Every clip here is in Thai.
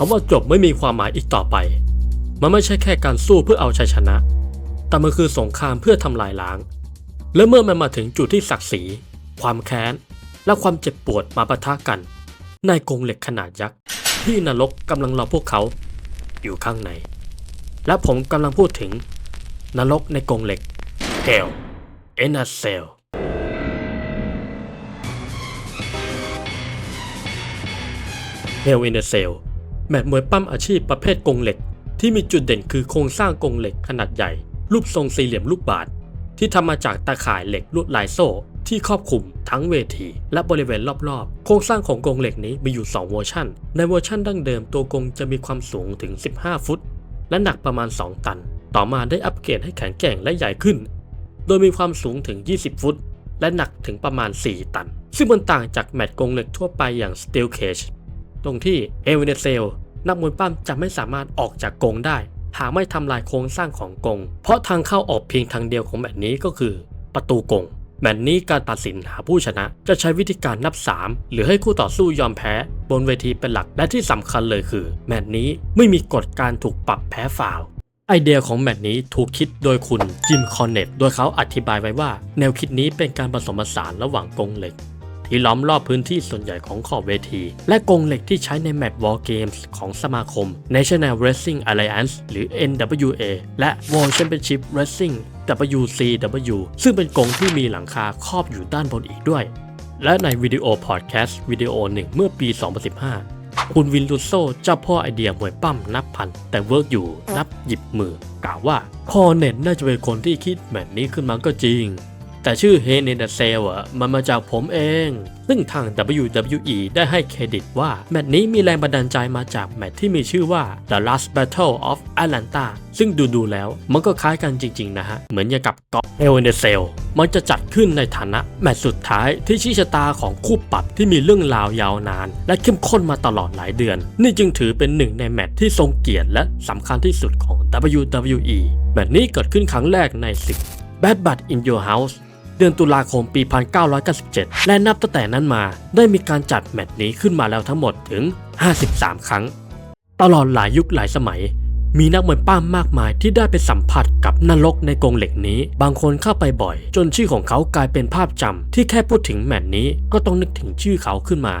คำว่าจบไม่มีความหมายอีกต่อไป มันไม่ใช่แค่การสู้เพื่อเอาชัยชนะ แต่มันคือสงครามเพื่อทำลายล้าง และเมื่อมันมาถึงจุดที่ศักดิ์ศรี ความแค้น และความเจ็บปวดมาปะทะกันในกรงเหล็กขนาดยักษ์ที่นรกกำลังรอพวกเขา อยู่ข้างใน และผมกำลังพูดถึง นรกในกรงเหล็ก Hell in a Cell Hell in a Cell แมตช์มวยปั้มอาชีพประเภทกงเหล็ก ที่มีจุดเด่นคือโครงสร้างกงเหล็กขนาดใหญ่ รูปทรงสี่เหลี่ยมลูกบาศก์ที่ทำมาจากตาข่ายเหล็กลวดลายโซ่ ที่ครอบคลุมทั้งเวที และบริเวณรอบๆ โครงสร้างของกงเหล็กนี้มีอยู่ 2 เวอร์ชันในเวอร์ชันดั้งเดิมตัวกงจะมีความสูงถึง 15 ฟุต และหนักประมาณ 2 ตัน ต่อมาได้อัปเกรดให้แข็งแกร่งและใหญ่ขึ้น โดยมีความสูงถึง 20 ฟุต และหนักถึงประมาณ 4 ตัน ซึ่งมันต่างจากแมตช์กงเหล็กทั่วไปอย่าง Steel Cage ตรงที่เอเวเนเซลนักมวยปั้มจะไม่สามารถออกจากกรงได้ หากไม่ทำลายโครงสร้างของกรงเพราะทางเข้าออกเพียงทางเดียวของแมตช์นี้ก็คือ ประตูกรงแมตช์นี้การตัดสินหาผู้ชนะ จะใช้วิธีการนับ 3 หรือให้คู่ต่อสู้ยอมแพ้ บนเวทีเป็นหลักและที่สำคัญเลยคือ แมตช์นี้ไม่มีกฎการถูกปรับแพ้ฟาวไอเดียของแมตช์นี้ถูกคิดโดยคุณจิมคอนเนตโดยเขาอธิบายไว้ว่า แนวคิดนี้เป็นการผสมผสานระหว่างกรงเหล็ก ที่ล้อมรอบพื้นที่ส่วนใหญ่ของขอบเวที และกรงเหล็กที่ใช้ในแมตช์ War Games ของสมาคม National Wrestling Alliance หรือ NWA และ World Championship Wrestling WCW ซึ่งเป็นกรงที่มีหลังคาครอบอยู่ด้านบนอีกด้วย และในวิดีโอพอดแคสต์วิดีโอหนึ่งเมื่อปี 2015 คุณวินลูโซเจ้าพ่อไอเดียมวยปั้มนับพัน แต่เวิร์กอยู่นับหยิบมือกล่าวว่าคอเน็ตน่าจะเป็นคนที่คิดแบบนี้ขึ้นมาก็จริง แต่ชื่อ h e n in the Cell อะมันมาจากผมเอง ซึ่งทาง WWE ได้ให้เครดิตว่า แมตช์นี้มีแรงบันดาลใจมาจากแมตช์ที่มีชื่อว่า The Last Battle of Atlanta ซึ่งดูๆแล้วมันก็คล้ายกันจริง ๆ นะฮะ เหมือนอย่างกับก็ Hell in the Cell มันจะจัดขึ้นในฐานะแมตช์สุดท้ายที่ชี้ชะตาของคู่ปรับที่มีเรื่องราวยาวนาน และเข้มข้นมาตลอดหลายเดือน นี่จึงถือเป็นหนึ่งในแมตช์ที่ทรงเกียรติและสำคัญที่สุดของ WWE แมตช์นี้เกิดขึ้นครั้งแรกในศึก Bad Blood in Your House เดือนตุลาคมปี 1997 และนับตั้งแต่นั้นมา ได้มีการจัดแมตช์นี้ขึ้นมาแล้วทั้งหมดถึง 53 ครั้ง ตลอดหลายยุคหลายสมัย มีนักมวยป้ามมากมายที่ได้ไปสัมผัสกับนรกในกรงเหล็กนี้ บางคนเข้าไปบ่อย จนชื่อของเขากลายเป็นภาพจำที่แค่พูดถึงแมตช์นี้ก็ต้องนึกถึงชื่อเขาขึ้นมา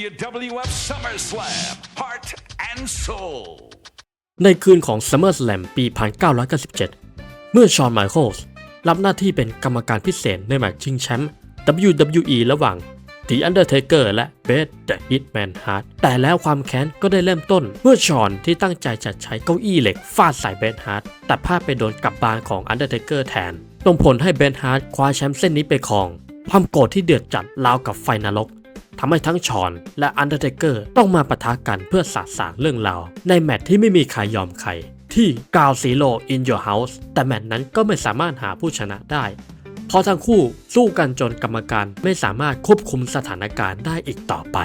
WWF SummerSlam Heart and Soul ในคืนของ SummerSlam ปี 1997 เมื่อชอนไมเคิลส์รับหน้าที่เป็นกรรมการพิเศษในแมตช์ชิงแชมป์ WWE ระหว่าง The Undertaker และ Bret The Hitman Hart แต่แล้วความแค้นก็ได้เริ่มต้น เมื่อชอนที่ตั้งใจจะใช้เก้าอี้เหล็กฟาดใส่เบร t ฮาร์ t แต่พลาดไปโดนกับบานของ Undertaker แทนส่งผลให้เบร t ฮาร์ t คว้าแชมป์เส้นนี้ไปครอง ความโกรธที่เดือดจัดราวกับไฟนรกทำให้ทั้งชอนและอันเดอร์เทเกอร์ต้องมาปะทะกันเพื่อสาสางเรื่องราวในแมตช์ที่ไม่มีใครยอมใคร ที่กาวซีโ o in your house แต่แมตช์นั้นก็ไม่สามารถหาผู้ชนะได้ เพราะทั้งคู่สู้กันจนกรรมการไม่สามารถควบคุมสถานการณ์ได้อีกต่อไป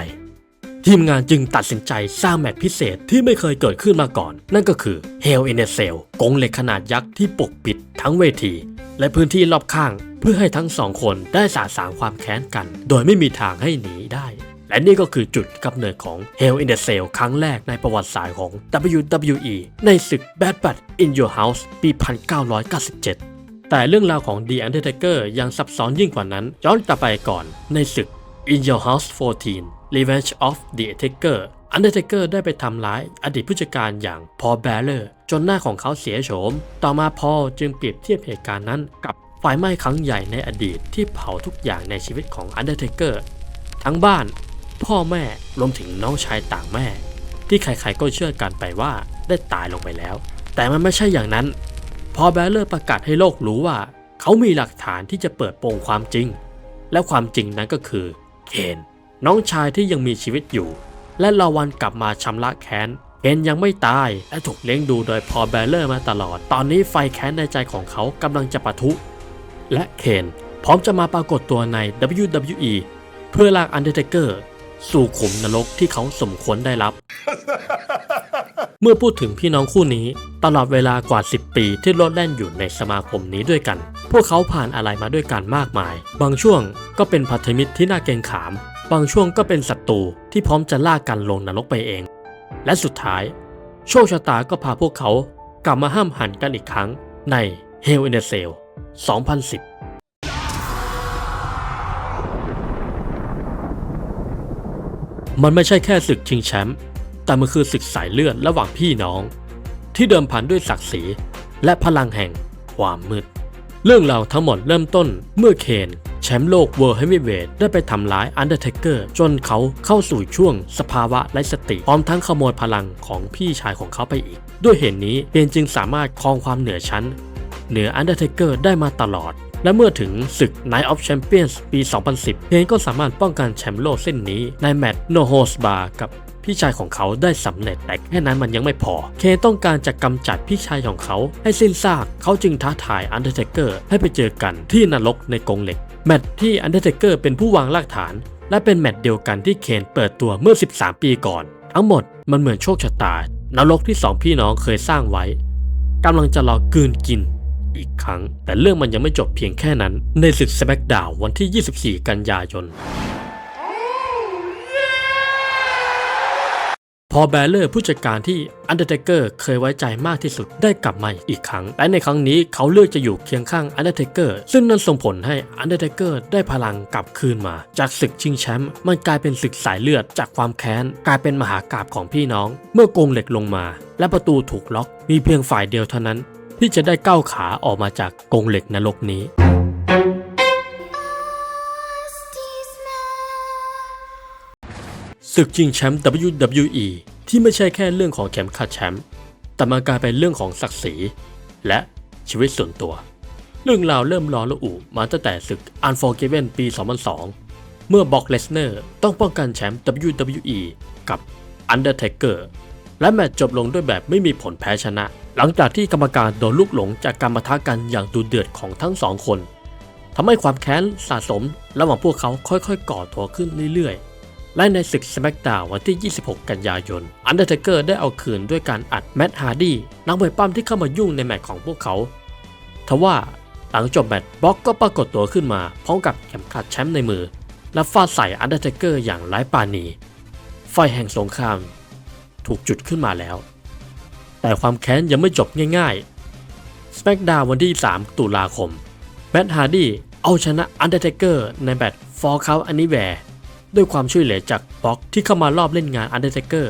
ทีมงานจึงตัดสินใจสร้างแมตช์พิเศษที่ไม่เคยเกิดขึ้นมาก่อน นั่นก็คือ Hell in a Cell กงเหล็กขนาดยักษ์ที่ปกปิดทั้งเวที และพื้นที่รอบข้าง เพื่อให้ทั้งสองคนได้สาสางความแค้นกัน โดยไม่มีทางให้หนีได้ และนี่ก็คือจุดกำเนิดของ Hell in a Cell ครั้งแรกในประวัติศาสตร์ของ WWE ในศึก Bad Blood in Your House ปี 1997 แต่เรื่องราวของ The Undertaker ยังซับซ้อนยิ่งกว่านั้น ย้อนกลับไปก่อนในศึก In Your House 14 Revenge of the Taker Undertaker ได้ไปทำร้ายอดีตผู้จัดการอย่าง Paul Bearer จนหน้าของเขาเสียโฉม ต่อมา Paul จึงเปรียบเทียบเหตุการณ์นั้นกับไฟไหม้ครั้งใหญ่ในอดีตที่เผาทุกอย่างในชีวิตของ Undertaker ทั้งบ้าน พ่อแม่รวมถึงน้องชายต่างแม่ ที่ใครๆก็เชื่อกันไปว่าได้ตายลงไปแล้ว แต่มันไม่ใช่อย่างนั้น พอแบลเลอร์ประกาศให้โลกรู้ว่า เขามีหลักฐานที่จะเปิดโปงความจริง และความจริงนั้นก็คือเคนน้องชายที่ยังมีชีวิตอยู่ และรอวันกลับมาชำระแค้นเคนยังไม่ตายและถูกเลี้ยงดูโดยพอแบลเลอร์มาตลอด ตอนนี้ไฟแค้นในใจของเขากำลังจะปะทุ และเคนพร้อมจะมาปรากฏตัวใน WWE เพื่อลากอันเดอร์เทเกอร์ สู่ขุมนรกที่เขาสมควรได้รับ เมื่อพูดถึงพี่น้องคู่นี้ ตลอดเวลากว่า 10 ปีที่โลดแล่นอยู่ในสมาคมนี้ด้วยกัน พวกเขาผ่านอะไรมาด้วยกันมากมาย บางช่วงก็เป็นพันธมิตรที่น่าเกรงขาม บางช่วงก็เป็นศัตรูที่พร้อมจะล่ากันลงนรกไปเอง และสุดท้าย โชคชะตาก็พาพวกเขากลับมาห้ามหันกันอีกครั้งใน Hell in a Cell 2010 มันไม่ใช่แค่ศึกชิงแชมป์แต่มันคือศึกสายเลือดระหว่างพี่น้อง ที่เดิมพันด้วยศักดิ์ศรีและพลังแห่งความมืด เรื่องราวทั้งหมดเริ่มต้นเมื่อเคนแชมป์โลกเวิร์ h เฮฟวีเวทได้ไปทำร้ายอันเดอร์เทเกอร์จนเขาเข้าสู่ช่วงสภาวะไร้สติพร้อมทั้งขโมยพลังของพี่ชายของเขาไปอีก ด้วยเหตุนนี้เคนจึงสามารถครองความเหนือชั้น เหนืออันเดอร์เทเกอร์ได้มาตลอด และเมื่อถึงศึก Night of Champions ปี 2010เคนก็สามารถป้องกันแชมป์โลกเส้นนี้ในแมตช์โนโฮสบากับพี่ชายของเขาได้สำเร็จแต่แค่นั้นมันยังไม่พอ เคนต้องการจะกำจัดพี่ชายของเขาให้สิ้นซาก เขาจึงท้าทายอันเดอร์เทเกอร์ให้ไปเจอกันที่นรกในกรงเหล็ก แมตช์ที่อันเดอร์เทเกอร์เป็นผู้วางรากฐาน และเป็นแมตช์เดียวกันที่เคนเปิดตัวเมื่อ 13 ปีก่อน ทั้งหมดมันเหมือนโชคชะตา นรกที่สองพี่น้องเคยสร้างไว้กำลังจะรอกลืนกิน อีกครั้ง แต่เรื่องมันยังไม่จบเพียงแค่นั้น ในศึก SmackDown วันที่ 24 กันยายนพอแบลเลอร์ผู้จัดการที่ Undertaker เกอร์เคยไว้ใจมากที่สุดได้กลับมาอีกครั้ง และในครั้งนี้เขาเลือกจะอยู่เคียงข้าง Undertaker ซึ่งนั่นส่งผลให้ Undertaker ได้พลังกลับคืนมา จากศึกชิงแชมป์มันกลายเป็นศึกสายเลือดจากความแค้น กลายเป็นมหากราบของพี่น้อง เมื่อกงเหล็กลงมา และประตูถูกล็อก มีเพียงฝ่ายเดียวเท่านั้น ที่จะได้ก้าวขาออกมาจากกรงเหล็กนรกนี้ ศึกชิงแชมป์ WWE ที่ไม่ใช่แค่เรื่องของเข็มขัดแชมป์แต่มันกลายเป็นเรื่องของศักดิ์ศรีและชีวิตส่วนตัว เรื่องราวเริ่มร้อนระอุมาตั้งแต่ศึก Unforgiven ปี 2002 เมื่อบ็อกเลสเนอร์ต้องป้องกันแชมป์ WWE กับ Undertaker และแมตช์จบลงด้วยแบบไม่มีผลแพ้ชนะ หลังจากที่กรรมการโดนลูกหลงจากการปะทะกันอย่างดุเดือดของทั้งสองคนทำให้ความแค้นสะสมระหว่างพวกเขาค่อยๆ ก่อตัวขึ้นเรื่อยๆ และในศึก SmackDown วันที่ 26 กันยายน Undertaker ได้เอาคืนด้วยการอัดแมตต์ฮาร์ดี้นักมวยปั้มที่เข้ามายุ่งในแมตช์ของพวกเขาทว่าหลังจบแมตช์บ็อกก็ปรากฏตัวขึ้นมาพร้อมกับเข็มขัดแชมป์ในมือ และฟาดใส่ Undertaker อร์อย่างไร้ปาณีไฟแห่งสงคราม ถูกจุดขึ้นมาแล้ว แต่ความแค้นยังไม่จบง่ายๆ SmackDown วันที่ 3 ตุลาคมแมตต์ฮาร์ดี้เอาชนะ Undertaker ในแมตช์ For Count Anywhere ด้วยความช่วยเหลือจากบ็อกที่เข้ามารอบเล่นงาน Undertaker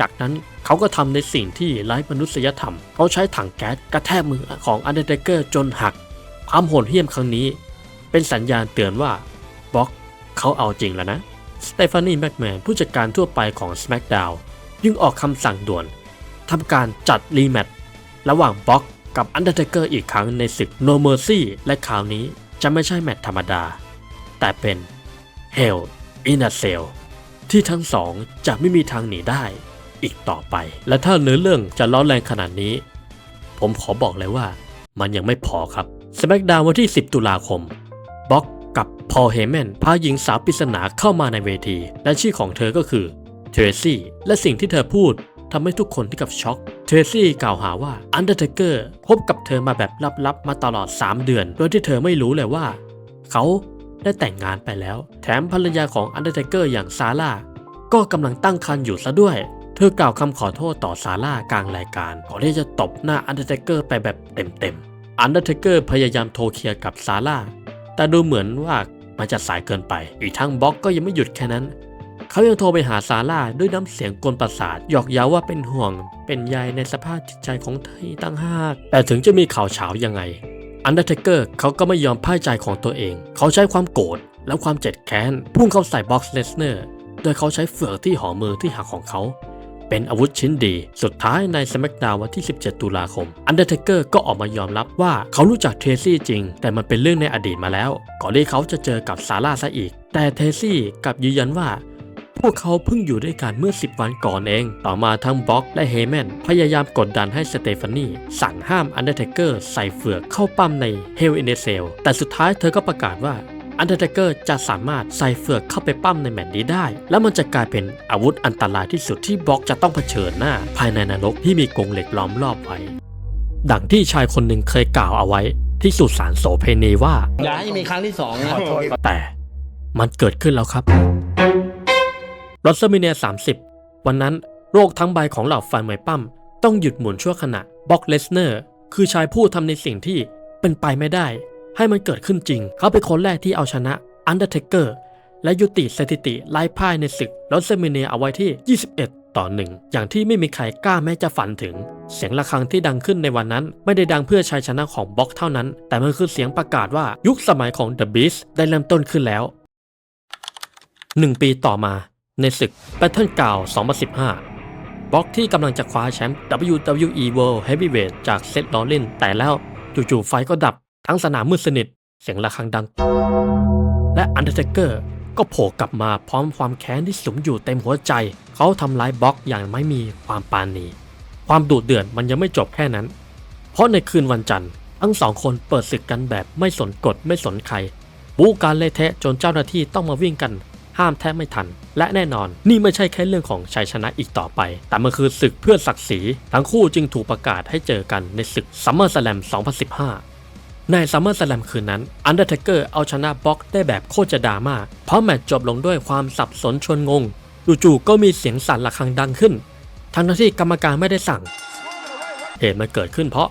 จากนั้นเขาก็ทำในสิ่งที่ไร้มนุษยธรรม เขาใช้ถังแก๊สกระแทกมือของ Undertaker จนหักความโหดเหี้ยมครั้งนี้ เป็นสัญญาณเตือนว่าบ็อกเขาเอาจริงแล้วนะสเตฟานีแม็กแมนผู้จัดการทั่วไปของ SmackDown ยิ่งออกคำสั่งด่วน ทำการจัดรีแมตช์ระหว่างบ็อกกับ Undertaker อีกครั้งในศึก No Mercy และคราวนี้จะไม่ใช่แมตช์ธรรมดา แต่เป็น Hell in a Cell ที่ทั้งสองจะไม่มีทางหนีได้อีกต่อไป และถ้าเนื้อเรื่องจะร้อนแรงขนาดนี้ ผมขอบอกเลยว่ามันยังไม่พอครับ SmackDown วันที่ 10 ตุลาคมบ็อกกับพอลเฮแมนพาหญิงสาวปริศนาเข้ามาในเวที และชื่อของเธอก็คือเทรซี่และสิ่งที่เธอพูด ทำให้ทุกคนที่กับช็อก เทรซี่กล่าวหาว่า Undertaker พบกับเธอมาแบบลับๆ มาตลอด 3 เดือน โดยที่เธอไม่รู้เลยว่า เขาได้แต่งงานไปแล้ว แถมภรรยาของ Undertaker อร์อย่างซาร่าก็กำลังตั้งครรภ์อยู่ซะด้วย เธอกล่าวคำขอโทษต่อซาร่ากลางรายการก่อนที่จะตบหน้า Undertaker ไปแบบเต็มๆ Undertaker พยายามโทรเคลียร์กับซาร่าแต่ดูเหมือนว่ามันจะสายเกินไป อีกทั้งบล็อกก็ยังไม่หยุดแค่นั้น เขายังโทรไปหาซาร่าด้วยน้ำเสียงกลประสาทหยอกเย้าว่าเป็นห่วง เป็นใยในสภาพจิตใจของเธอตั้งหากแต่ถึงจะมีข่าวเฉายังไงอันเดอร์เทเกอร์เขาก็ไม่ยอมพ่ายใจของตัวเอง เขาใช้ความโกรธและความเจ็บแค้น พุ่งเข้าใส่บ็อกซ์เลสเนอร์โดยเขาใช้เฟือกที่ห่อมือที่หักของเขา เป็นอาวุธชิ้นดี สุดท้ายใน SmackDown วันที่ 17 ตุลาคม Undertaker ก็ออกมายอมรับว่าเขารู้จักเทซี่จริง แต่มันเป็นเรื่องในอดีตมาแล้ว ก่อนที่เขาจะเจอกับซาร่าซะอีก แต่เทซี่กลับยืนยันว่า พวกเขาเพิ่งอยู่ด้วยกันเมื่อ 10 วันก่อนเอง ต่อมาทั้งบ็อกและเฮแมนพยายามกดดันให้สเตฟานีสั่งห้ามอันเดอร์เทเกอร์ใส่เฟือกเข้าปั้มใน Hell in a Cell แต่สุดท้ายเธอก็ประกาศว่าอันเดอร์เทเกอร์จะสามารถใส่เฟือกเข้าไปปั้มในแมตช์นี้ได้ และมันจะกลายเป็นอาวุธอันตรายที่สุดที่บ็อกจะต้องเผชิญหน้า ภายในนรกที่มีกรงเหล็กล้อมรอบไว้ ดังที่ชายคนหนึ่งเคยกล่าวเอาไว้ที่สุสานโสเพณีว่าอย่าให้มีครั้งที่สองนะแต่มันเกิดขึ้นแล้วครับ รอสเซอร์มิเนีย30 วันนั้นโรคทั้งใบของเหล่าแฟนมวยปั้มต้องหยุดหมุนชั่วขณะบ็อกเลสเนอร์คือชายผู้ทำในสิ่งที่เป็นไปไม่ได้ ให้มันเกิดขึ้นจริง เขาเป็นคนแรกที่เอาชนะอันเดอร์เทเกอร์และยุติสถิติไล่พ่ายในศึกรอสเซอร์มิเนียเอาไว้ที่ 21 ต่อหนึ่งอย่างที่ไม่มีใครกล้าแม้จะฝันถึง เสียงะระฆังที่ดังขึ้นในวันนั้น ไม่ได้ดังเพื่อชัยชนะของบ็อกเท่านั้น แต่มันคือเสียงประกาศว่ายุคสมัยของ The Beast ได้เริ่มต้นขึ้นแล้ว1ปีต่อมา ในศึก Battle g r o u n d 2015 บ็อกที่กำลังจะคว้าแชมป์ WWE World Heavyweight จากเซธลอลินแต่แล้วจู่ๆไฟก็ดับทั้งสนามมืดสนิท เสียงะระฆังดัง และอันเดอร์เทเกอร์ก็โผล่กลับมาพร้อมความแค้นที่สุมอยู่เต็มหัวใจ เขาทำร้ายบ็อกอย่างไม่มีความปราณีความดุเดือดมันยังไม่จบแค่นั้น เพราะในคืนวันจันทร์ทั้งสองคนเปิดศึกกันแบบไม่สนกฎไม่สนใคร บูการเละเทะจนเจ้าหน้าที่ต้องมาวิ่งกัน ห้ามแทบไม่ทัน และแน่นอน นี่ไม่ใช่แค่เรื่องของชัยชนะอีกต่อไป แต่มันคือศึกเพื่อศักดิ์ศรีทั้งคู่จึงถูกประกาศให้เจอกันในศึก SummerSlam 2015ใน SummerSlam คืนนั้น Undertaker เกอร์เอาชนะบ็อกได้แบบโคตรจะดราม่า เพราะแมตช์จบลงด้วยความสับสนชวนงง จู่ๆก็มีเสียงสั่นระฆังดังขึ้น ทั้งที่กรรมการไม่ได้สั่ง เหตุมันเกิดขึ้นเพราะ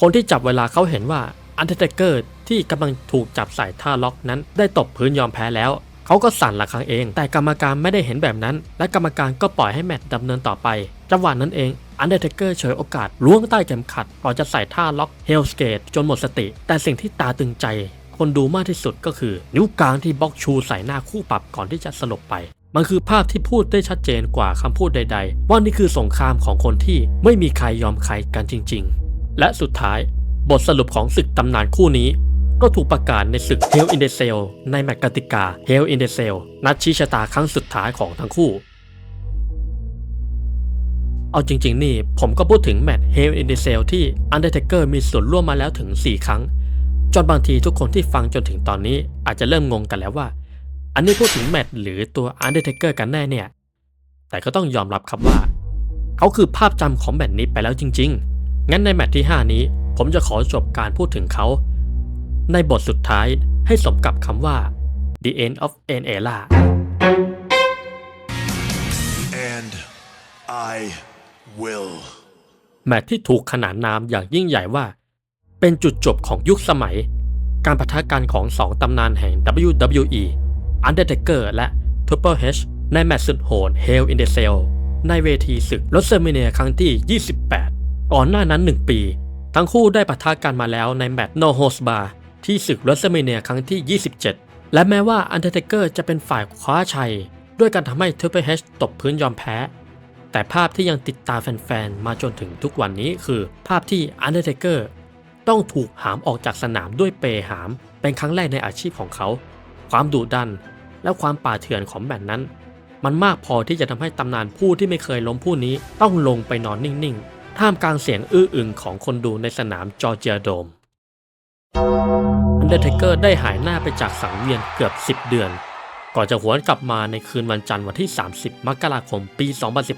คนที่จับเวลาเขาเห็นว่าอันเ r อร์เกอร์ที่กำลังถูกจับใส่ท่าล็อกนั้นได้ตบพื้นยอมแพ้แล้ว เขาก็สั่นระฆังเอง แต่กรรมการไม่ได้เห็นแบบนั้น และกรรมการก็ปล่อยให้แมตช์ดำเนินต่อไป จังหวะนั้นเองอันเดอร์เทเกอร์เฉยโอกาสล้วงใต้เข็มขัดก่อนจะใส่ท่าล็อกเฮลสเกตจนหมดสติ แต่สิ่งที่ตาตึงใจ คนดูมากที่สุดก็คือ นิ้วกลางที่บ็อกชูใส่หน้าคู่ปรับก่อนที่จะสลบไป มันคือภาพที่พูดได้ชัดเจนกว่าคำพูดใด ๆ ว่านี่คือสงครามของคนที่ไม่มีใครยอมใครกันจริง ๆ และสุดท้าย บทสรุปของศึกตำนานคู่นี้ ก็ถูกประกาศในศึก Hell in the Cell ในแมตช์กติกา Hell in the Cell นัดชี้ชะตาครั้งสุดท้ายของทั้งคู่ เอาจริง ๆ นี่ผมก็พูดถึงแมตช์ Hell in the Cell ที่ Undertaker มีส่วนร่วมมาแล้วถึง 4 ครั้ง จนบางทีทุกคนที่ฟังจนถึงตอนนี้อาจจะเริ่มงงกันแล้วว่า อันนี้พูดถึงแมตช์หรือตัว Undertaker กันแน่เนี่ย แต่ก็ต้องยอมรับครับว่า เขาคือภาพจำของแมตช์นี้ไปแล้วจริง ๆ งั้นในแมตช์ที่ 5 นี้ ผมจะขอจบการพูดถึงเขา ในบทสุดท้ายให้สมกับคำว่า The End of an Era And I will. แมตช์ที่ถูกขนานนามอย่างยิ่งใหญ่ว่า เป็นจุดจบของยุคสมัย การปะทะกันของสองตำนานแห่ง WWE Undertaker และ Triple H ในแมตช์สุดโหด Hell in the Cell ในเวทีศึก WrestleMania ครั้งที่ 28 ก่อนหน้านั้น 1 ปี ทั้งคู่ได้ปะทะกันมาแล้วในแมตช์ No Holds Bar ที่ศึก WrestleMania ครั้งที่ 27 และแม้ว่า Undertaker จะเป็นฝ่ายคว้าชัย ด้วยการทำให้ Triple H ตกพื้นยอมแพ้ แต่ภาพที่ยังติดตาแฟนๆ มาจนถึงทุกวันนี้คือภาพที่ Undertaker ต้องถูกหามออกจากสนามด้วยเปหาม เป็นครั้งแรกในอาชีพของเขา ความดุดันและความป่าเถื่อนของแมตช์นั้น มันมากพอที่จะทำให้ตำนานผู้ที่ไม่เคยล้มผู้นี้ต้องลงไปนอนนิ่งๆท่ามกลางเสียงอื้ออึงของคนดูในสนามจอร์เจียโดม Undertaker ได้หายหน้าไปจากสังเวียนเกือบ 10 เดือน ก่อนจะหวนกลับมาในคืนวันจันทร์วันที่ 30 มกราคม ปี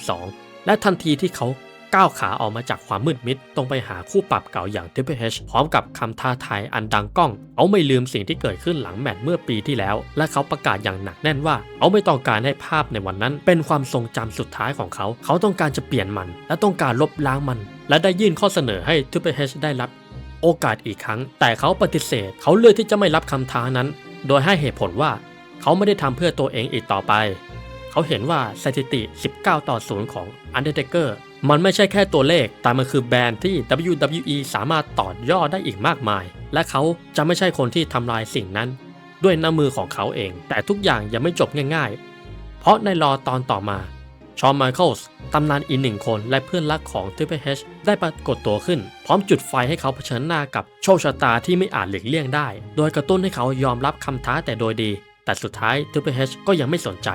2012 และทันทีที่เขาก้าวขาออกมาจากความมืดมิดตรงไปหาคู่ปรับเก่าอย่าง Triple H พร้อมกับคำท้าทายอันดังก้องเขาไม่ลืมสิ่งที่เกิดขึ้นหลังแมตช์เมื่อปีที่แล้ว และเขาประกาศอย่างหนักแน่นว่าเขาไม่ต้องการให้ภาพในวันนั้น เป็นความทรงจำสุดท้ายของเขา เขาต้องการจะเปลี่ยนมัน และต้องการลบล้างมัน และได้ยื่นข้อเสนอให้ Triple H ได้รับ โอกาสอีกครั้ง แต่เขาปฏิเสธ เขาเลือกที่จะไม่รับคำท้านั้น โดยให้เหตุผลว่าเขาไม่ได้ทำเพื่อตัวเองอีกต่อไป เขาเห็นว่าสถิติ 19 ต่อ 0 ของ Undertaker มันไม่ใช่แค่ตัวเลข แต่มันคือแบรนด์ที่ WWE สามารถต่อยอดได้อีกมากมาย และเขาจะไม่ใช่คนที่ทำลายสิ่งนั้น ด้วยน้ำมือของเขาเอง แต่ทุกอย่างยังไม่จบง่าย ๆ เพราะในรอตอนต่อมา ชอนไมเคิลส์ ตำนานอีกหนึ่งคนและเพื่อนรักของ Triple H ได้ปรากฏตัวขึ้น พร้อมจุดไฟให้เขาเผชิญหน้ากับโชคชะตาที่ไม่อาจหลีกเลี่ยงได้ โดยกระตุ้นให้เขายอมรับคำท้าแต่โดยดี แต่สุดท้าย Triple H ก็ยังไม่สนใจ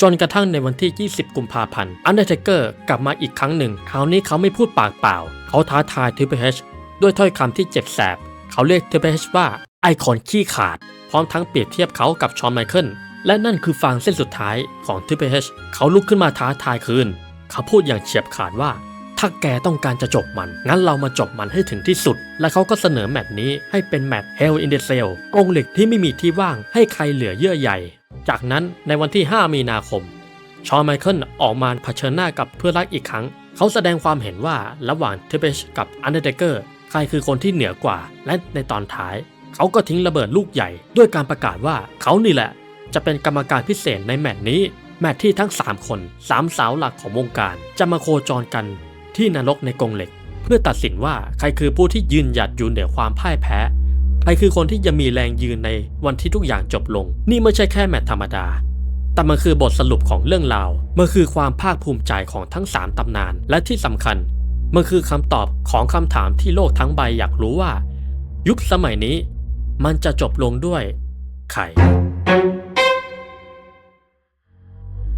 จนกระทั่งในวันที่ 20 กุมภาพันธ์ Undertaker กลับมาอีกครั้งหนึ่ง คราวนี้เขาไม่พูดปากเปล่า เขาท้าทาย Triple H ด้วยถ้อยคำที่เจ็บแสบ เขาเรียก Triple H ว่าไอคอนขี้ขาด พร้อมทั้งเปรียบเทียบเขากับชอนไมเคิลและนั่นคือฟางเส้นสุดท้ายของ Triple H เขาลุกขึ้นมาท้าทายคืน เขาพูดอย่างเฉียบขาดว่า ถ้าแกต้องการจะจบมัน งั้นเรามาจบมันให้ถึงที่สุด และเขาก็เสนอแมตช์นี้ให้เป็นแมตช์ Hell in the Cell กรงเหล็กที่ไม่มีที่ว่างให้ใครเหลือเยื่อใยจากนั้นในวันที่ 5 มีนาคม ชอนไมเคิลออกมาเผชิญหน้ากับเพื่อนรักอีกครั้ง เขาแสดงความเห็นว่าระหว่างเทเบชกับอันเดอร์เดเกอร์ใครคือคนที่เหนือกว่า และในตอนท้าย เขาก็ทิ้งระเบิดลูกใหญ่ ด้วยการประกาศว่าเขานี่แหละ จะเป็นกรรมการพิเศษในแมตช์นี้ แมตช์ที่ทั้ง 3 คนสามสาวหลักของวงการ จะมาโคจรกันที่นรกในกรงเหล็ก เพื่อตัดสินว่าใครคือผู้ที่ยืนหยัดอยู่เหนือความพ่ายแพ้ ใครคือคนที่จะมีแรงยืนในวันที่ทุกอย่างจบลง นี่ไม่ใช่แค่แมตช์ธรรมดา แต่มันคือบทสรุปของเรื่องราวมันคือความภาคภูมิใจของทั้ง 3ตำนาน และที่สำคัญ มันคือคำตอบของคำถามที่โลกทั้งใบอยากรู้ว่า ยุคสมัยนี้ มันจะจบลงด้วยใคร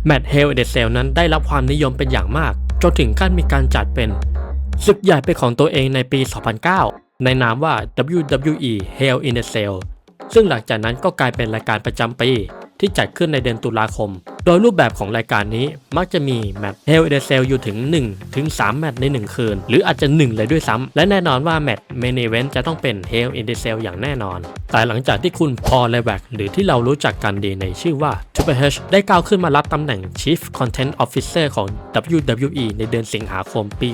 แมตช์เฮลเดเซลนั้นได้รับความนิยมเป็นอย่างมาก จนถึงขั้นมีการจัดเป็นศึกใหญ่เป็นของตัวเองในปี 2009 ในนามว่า WWE Hell in a Cell ซึ่งหลังจากนั้นก็กลายเป็นรายการประจำปี ที่จัดขึ้นในเดือนตุลาคม โดยรูปแบบของรายการนี้มักจะมีแมตช์ Hell in a Cell อยู่ถึง 1 ถึง 3 แมตช์ใน 1 คืน หรืออาจจะ 1 เลยด้วยซ้ำและแน่นอนว่าแมตช์ Main Event จะต้องเป็น Hell in a Cell อย่างแน่นอน แต่หลังจากที่คุณพอลเลแวกหรือที่เรารู้จักกันดีในชื่อว่า Triple H ได้ก้าวขึ้นมารับตำแหน่ง Chief Content Officer ของ WWE ในเดือนสิงหาคมปี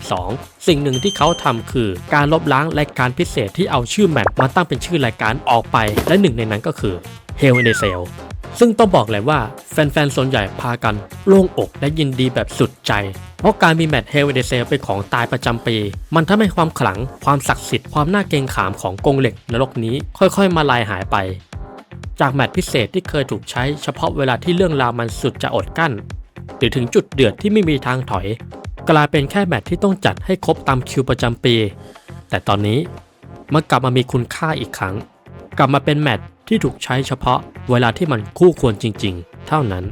2022 สิ่งหนึ่งที่เขาทำคือการลบล้างรายการพิเศษที่เอาชื่อแมตช์มาตั้งเป็นชื่อรายการออกไป และหนึ่งในนั้นก็คือ Hell in a Cell ซึ่งต้องบอกเลยว่าแฟนๆ ส่วนใหญ่พากันโล่งอกและยินดีแบบสุดใจ เพราะการมีแมตช์เฮลเดเซลเป็นของตายประจำปี มันทำให้ความขลัง ความศักดิ์สิทธิ์ ความน่าเกรงขามของกงเหล็กนรกนี้ค่อยๆ มาลายหายไป จากแมตช์พิเศษที่เคยถูกใช้เฉพาะเวลาที่เรื่องราวมันสุดจะอดกั้น หรือถึงจุดเดือดที่ไม่มีทางถอย กลายเป็นแค่แมตช์ที่ต้องจัดให้ครบตามคิวประจำปี แต่ตอนนี้มันกลับมามีคุณค่าอีกครั้ง กลับมาเป็นแมตช์ ที่ถูกใช้เฉพาะเวลาที่มันคู่ควรจริง ๆ เท่านั้น